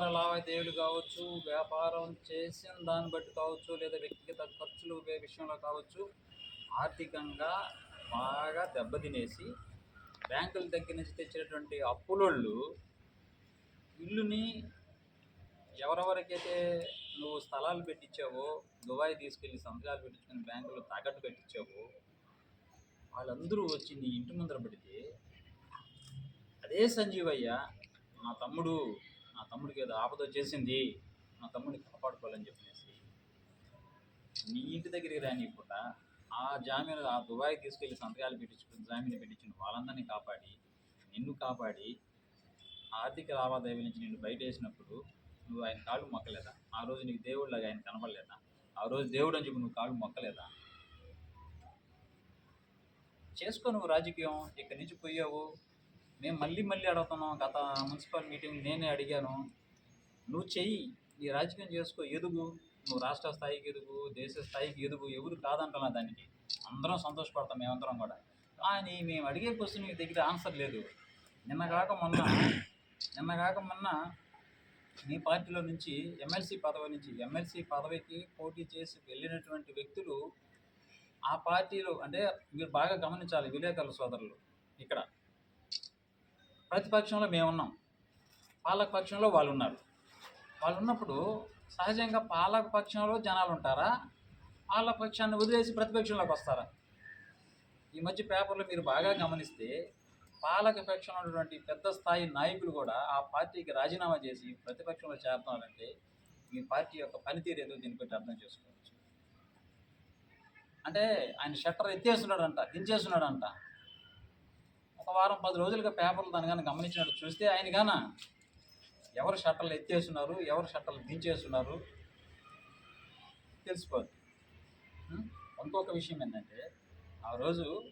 వ్యాపార లావాదేవీలు కావచ్చు వ్యాపారం చేసిన దాన్ని బట్టి కావచ్చు లేదా వ్యక్తిగత ఖర్చులు విషయంలో కావచ్చు ఆర్థికంగా బాగా దెబ్బతినేసి బ్యాంకుల దగ్గర నుంచి తెచ్చినటువంటి అప్పులోళ్ళు ఇల్లుని ఎవరెవరికైతే నువ్వు స్థలాలు పెట్టించావో దుబాయ్ తీసుకెళ్ళి సంతకాలు పెట్టించుకుని బ్యాంకులో తాకట్టు పెట్టించావో వాళ్ళందరూ వచ్చి నీ ఇంటి ముందర పెడితే అదే సంజీవయ్య మా తమ్ముడు తమ్ముడికి ఏదో ఆపద వచ్చేసింది. నా తమ్ముడిని కాపాడుకోవాలని చెప్పేసి. నీ ఇంటి దగ్గరికి రానియకుండా ఆ జామీను ఆ దుబాయ్ తీసుకెళ్ళి సంతకాలు పెట్టించుకుని జామీను పెట్టించిన వాళ్ళందరినీ కాపాడి నిన్ను కాపాడి ఆర్థిక లావాదేవీల నుంచి నిన్ను బయట వేసినప్పుడు నువ్వు ఆయన కాళ్ళు మొక్కలేదా? ఆ రోజు నీకు దేవుడిలాగా ఆయన కనపడలేదా ఆ రోజు దేవుడు అని చెప్పి నువ్వు కాళ్ళు మొక్కలేదా? చేసుకో నువ్వు రాజకీయం. ఇక్కడి నుంచి పోయావు. మేము మళ్ళీ మళ్ళీ అడుగుతున్నాం గత మున్సిపల్ మీటింగ్ నేనే అడిగాను. నువ్వు చెయ్యి నీ రాజకీయం చేసుకో ఎదుగు. నువ్వు రాష్ట్ర స్థాయికి ఎదుగు దేశ స్థాయికి ఎదుగు ఎవరు కాదంటున్నా దానికి. అందరం సంతోషపడతాం మేమందరం కూడా. కానీ మేము అడిగే క్వశ్చన్ మీ దగ్గర ఆన్సర్ లేదు. నిన్న కాక మొన్న నిన్న కాక మొన్న మీ పార్టీలో నుంచి ఎమ్మెల్సీ పదవి నుంచి ఎమ్మెల్సీ పదవికి పోటీ చేసి వెళ్ళినటువంటి వ్యక్తులు ఆ పార్టీలో అంటే మీరు బాగా గమనించాలి విలేకరుల సోదరులు ఇక్కడ. ప్రతిపక్షంలో మేమున్నాం. పాలక పక్షంలో వాళ్ళు ఉన్నారు వాళ్ళు ఉన్నప్పుడు సహజంగా పాలక పక్షంలో జనాలు ఉంటారా పాలక పక్షాన్ని వదిలేసి ప్రతిపక్షంలోకి వస్తారా? ఈ మధ్య పేపర్లో మీరు బాగా గమనిస్తే పాలక పక్షంలో ఉన్నటువంటి పెద్ద స్థాయి నాయకులు కూడా ఆ పార్టీకి రాజీనామా చేసి ప్రతిపక్షంలో చేరుతున్నారంటే మీ పార్టీ యొక్క పనితీరు ఏదో దీన్ని బట్టి అర్థం చేసుకోవచ్చు. అంటే ఆయన షట్టర్ ఎత్తేస్తున్నాడంట దించేస్తున్నాడంట. ఒక వారం పది రోజులుగా పేపర్లు దాని కానీ గమనించినట్టు చూస్తే ఆయన గాన ఎవరు షట్టర్లు ఎత్తేస్తున్నారు ఎవరు షట్టర్లు దించేస్తున్నారు తెలిసిపోద్ది ఇంకొక విషయం ఏంటంటే ఆ రోజు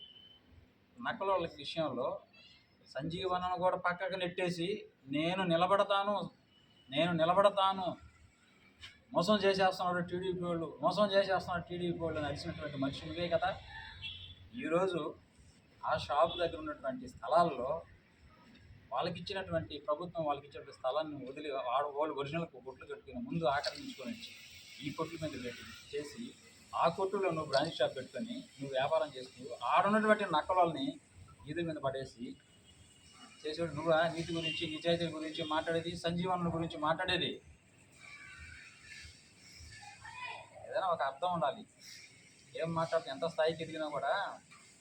నక్కలోళ్ళ విషయంలో సంజీవనను కూడా పక్కకు నెట్టేసి నేను నిలబడతాను నేను నిలబడతాను మోసం చేసేస్తున్నాడు టీడీపీ వాళ్ళు మోసం చేసేస్తున్నారు టీడీపీ వాళ్ళు అని అరిసినటువంటి మనిషి కదా. ఈరోజు ఆ షాప్ దగ్గర ఉన్నటువంటి స్థలాల్లో వాళ్ళకి ఇచ్చినటువంటి ప్రభుత్వం వాళ్ళకి ఇచ్చినటువంటి స్థలాన్ని వదిలి వాడు వాళ్ళు ఒరిజినల్ కొట్లు కట్టుకుని ముందు ఆక్రమించుకొని వచ్చి ఈ కొట్ల మీద పెట్టి చేసి ఆ కొట్టులో నువ్వు బ్రాంచ్ షాప్ పెట్టుకొని నువ్వు వ్యాపారం చేస్తూ ఆడున్నటువంటి నక్కలని ఈదుల మీద పడేసి చేసేవాడు నువ్వు నీతి గురించి నిజాయితీ గురించి మాట్లాడేది సంజీవనుల గురించి మాట్లాడేది. ఏదైనా ఒక అర్థం ఉండాలి. ఏం మాట్లాడుతూ ఎంత స్థాయికి ఎదిగినా కూడా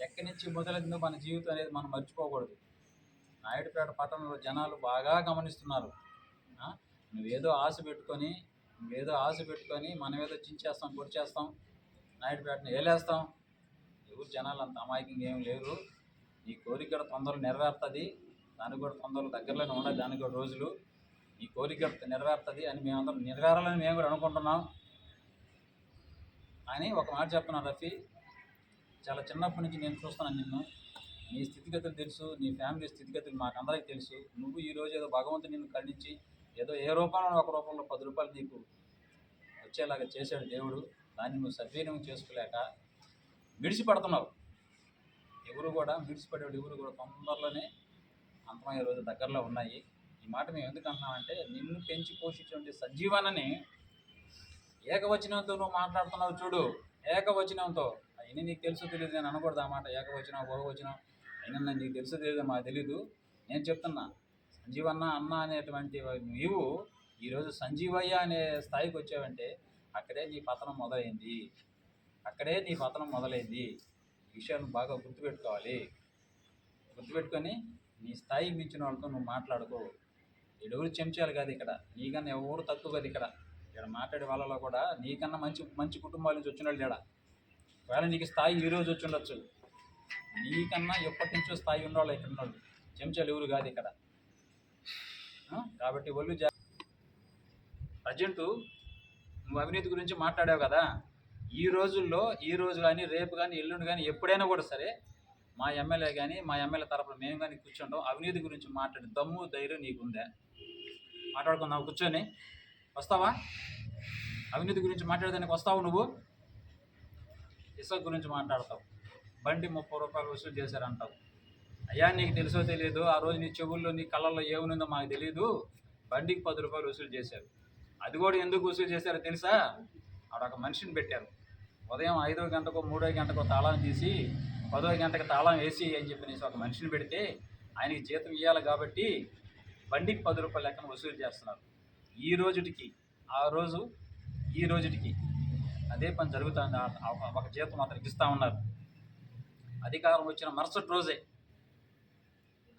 ఎక్కడి నుంచి మొదలైందో మన జీవితం అనేది మనం మర్చిపోకూడదు. నాయుడుపేట పట్టణంలో జనాలు బాగా గమనిస్తున్నారు. నువ్వేదో ఆశ పెట్టుకొని నువ్వేదో ఆశ పెట్టుకొని మనం ఏదో చించేస్తాం పొడిచేస్తాం నాయుడుపేటను ఏలేస్తాం. ఎవరు జనాలు అంత అమాయకంగా ఏం లేరు. నీ కోరిక కూడా తొందరలో నెరవేరుతుంది. దానికి కూడా తొందరలో దగ్గరలోనే ఉండాలి. దానికి కూడా రోజులు. నీ కోరిక కూడా నెరవేరుతుంది అని మేమందరం నెరవేరాలని మేము కూడా అనుకుంటున్నాం. అని ఒక మాట చెప్తున్నాను రఫీ. చాలా చిన్నప్పటి నుంచి నేను చూస్తున్నాను నిన్ను. నీ స్థితిగతులు తెలుసు నీ ఫ్యామిలీ స్థితిగతులు మాకు అందరికీ తెలుసు. నువ్వు ఈరోజు ఏదో భగవంతుడు నిన్ను ఖండించి ఏదో ఏ రూపంలో ఒక రూపంలో పది రూపాయలు నీకు వచ్చేలాగా చేశాడు దేవుడు. దాన్ని నువ్వు సద్వినియోగం చేసుకోలేక మిడిసిపడుతున్నావు ఎవరు కూడా మిడిసిపడేవాడు ఎవరు కూడా తొందరలోనే అంతమయ్యే రోజు దగ్గరలో ఉన్నాయి. ఈ మాట మేము ఎందుకు అంటున్నామంటే నిన్ను పెంచి పోషించే సజీవనని ఏకవచనంతో నువ్వు మాట్లాడుతున్నావు చూడు. ఏకవచనంతో అయినా నీకు తెలుసు తెలియదు నేను అనకూడదు ఆ మాట. ఏకవచనం వచ్చినా అయినా నీకు తెలుసు తెలియదు మాకు తెలీదు. నేను చెప్తున్నా సంజీవన్న అన్న అనేటువంటి నీవు ఈరోజు సంజీవయ్య అనే స్థాయికి వచ్చావంటే అక్కడే నీ పతనం మొదలైంది. అక్కడే నీ పతనం మొదలైంది. ఈ విషయాన్ని బాగా గుర్తుపెట్టుకోవాలి. గుర్తుపెట్టుకొని నీ స్థాయి మించిన వాళ్ళతో నువ్వు మాట్లాడుకో. ఎవరు చెంచాలి కాదు ఇక్కడ. నీకన్నా ఎవరు తక్కువ కాదు ఇక్కడ. ఇక్కడ మాట్లాడే వాళ్ళలో కూడా నీకన్నా మంచి మంచి కుటుంబాల నుంచి వచ్చిన వాళ్ళు లేడా? ఒకవేళ నీకు స్థాయి ఈ రోజు వచ్చి ఉండొచ్చు. నీకన్నా ఎప్పటి నుంచో స్థాయి ఉన్నవాళ్ళు ఇక్కడ ఉన్నాడు చెంచాలు ఎవరు కాదు ఇక్కడ. కాబట్టి ఒళ్ళు జా ప్రజెంట్ నువ్వు అవినీతి గురించి మాట్లాడావు కదా. ఈ రోజుల్లో ఈ రోజు కానీ రేపు కానీ ఎల్లుండి కానీ ఎప్పుడైనా కూడా సరే మా ఎమ్మెల్యే కానీ మా ఎమ్మెల్యే తరపున మేము కానీ కూర్చుంటాం. అవినీతి గురించి మాట్లాడే దమ్ము ధైర్యం నీకుందా మాట్లాడుకుందాం. కూర్చొని. వస్తావా? అవినీతి గురించి మాట్లాడేదానికి వస్తావు నువ్వు? ఇసుక గురించి మాట్లాడతావు. బండి ముప్పై రూపాయలు వసూలు చేశారంటావు. అయ్యా నీకు తెలుసో తెలియదు ఆ రోజు నీ చెవుల్లో నీ కళ్ళల్లో ఏమునుందో మాకు తెలియదు బండికి పది రూపాయలు వసూలు చేశారు. అది కూడా ఎందుకు వసూలు చేశారో తెలుసా? ఆడ ఒక మనిషిని పెట్టారు. ఉదయం ఐదో గంటకో మూడో గంటకో తాళం తీసి పదో గంటకు తాళం వేసి అని చెప్పి ఒక మనిషిని పెడితే ఆయనకి జీతం ఇవ్వాలి కాబట్టి బండికి పది రూపాయల లెక్కన వసూలు చేస్తున్నారు. ఈ రోజుటికి ఆ రోజు ఈ రోజుటికి అదే పని జరుగుతుంది. ఒక జీతం అతనికి ఇస్తూ ఉన్నారు. అధికారం వచ్చిన మరుసటి రోజే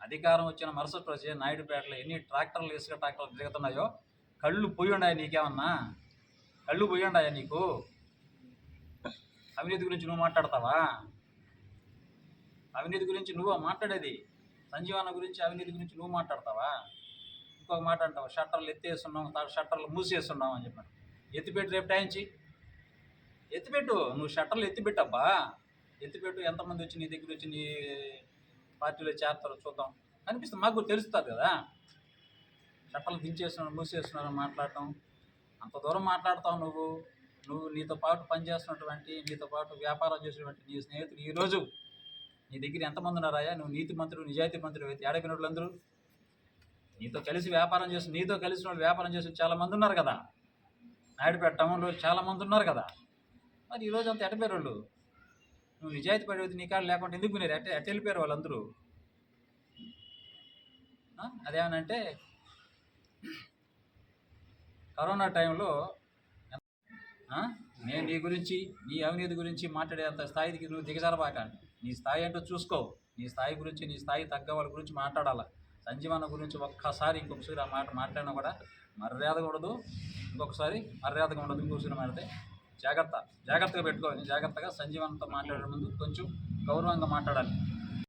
అధికారం వచ్చిన మరుసటి రోజే నాయుడుపేటలో ఎన్ని ట్రాక్టర్లు ఇసుక ట్రాక్టర్లు తిరుగుతున్నాయో కళ్ళు పోయి ఉన్నాయా నీకేమన్నా? కళ్ళు పోయి ఉన్నాయా నీకు? అవినీతి గురించి నువ్వు మాట్లాడతావా? అవినీతి గురించి నువ్వు మాట్లాడేది? సంజీవన గురించి అవినీతి గురించి నువ్వు మాట్లాడతావా? ఇంకొక మాట అంటావు షట్టర్లు ఎత్తేస్తున్నాం షట్టర్లు మూసేస్తున్నాం అని చెప్పాను. ఎత్తిపెట్టి రేపు టైంచి ఎత్తిపెట్టు నువ్వు షట్టర్లు ఎత్తిపెట్టబ్బా. ఎత్తిపెట్టు ఎంతమంది వచ్చి నీ దగ్గర వచ్చి నీ పార్టీలో చేరతారో చూద్దాం. అనిపిస్తుంది మాకు కూడా తెలుస్తుంది కదా. షట్టర్లు దించేస్తున్నారు మూసేస్తున్నారు మాట్లాడటం. అంత దూరం మాట్లాడతావు నువ్వు. నువ్వు నీతో పాటు పనిచేస్తున్నటువంటి నీతో పాటు వ్యాపారం చేసినటువంటి నీ స్నేహితులు ఈరోజు నీ దగ్గర ఎంతమంది ఉన్నారాయా నువ్వు నీతి మంత్రులు నిజాయితీ మంత్రులు అయితే ఏడైపోయిన నీతో కలిసి వ్యాపారం చేసి నీతో కలిసిన వాళ్ళు వ్యాపారం చేసి చాలామంది ఉన్నారు కదా. నాయుడుపేట టౌన్లో చాలామంది ఉన్నారు కదా. మరి ఈరోజు అంత ఎటపోయారు వాళ్ళు నువ్వు నిజాయితీ పడేది నీ కాడ లేకుండా ఎందుకు పోయినారు? ఎట్ట ఎట్ట వెళ్ళిపోయారు వాళ్ళందరూ? అదేమనంటే కరోనా టైంలో నేను నీ గురించి నీ అవినీతి గురించి మాట్లాడే అంత స్థాయికి నువ్వు దిగజారబాక. నీ స్థాయి అంటూ చూసుకో. నీ స్థాయి గురించి నీ స్థాయి తగ్గ వాళ్ళ గురించి మాట్లాడాల. సంజీవన గురించి ఒక్కసారి ఇంకొకసారి ఆ మాట మాట్లాడినా కూడా మర్యాదగా ఉండదు. ఇంకొకసారి మర్యాదగా ఉండదు. ఇంకొకసారి మాట్లాడితే జాగ్రత్త జాగ్రత్తగా పెట్టుకోవాలి. జాగ్రత్తగా సంజీవన్తో మాట్లాడే ముందు కొంచెం గౌరవంగా మాట్లాడాలి.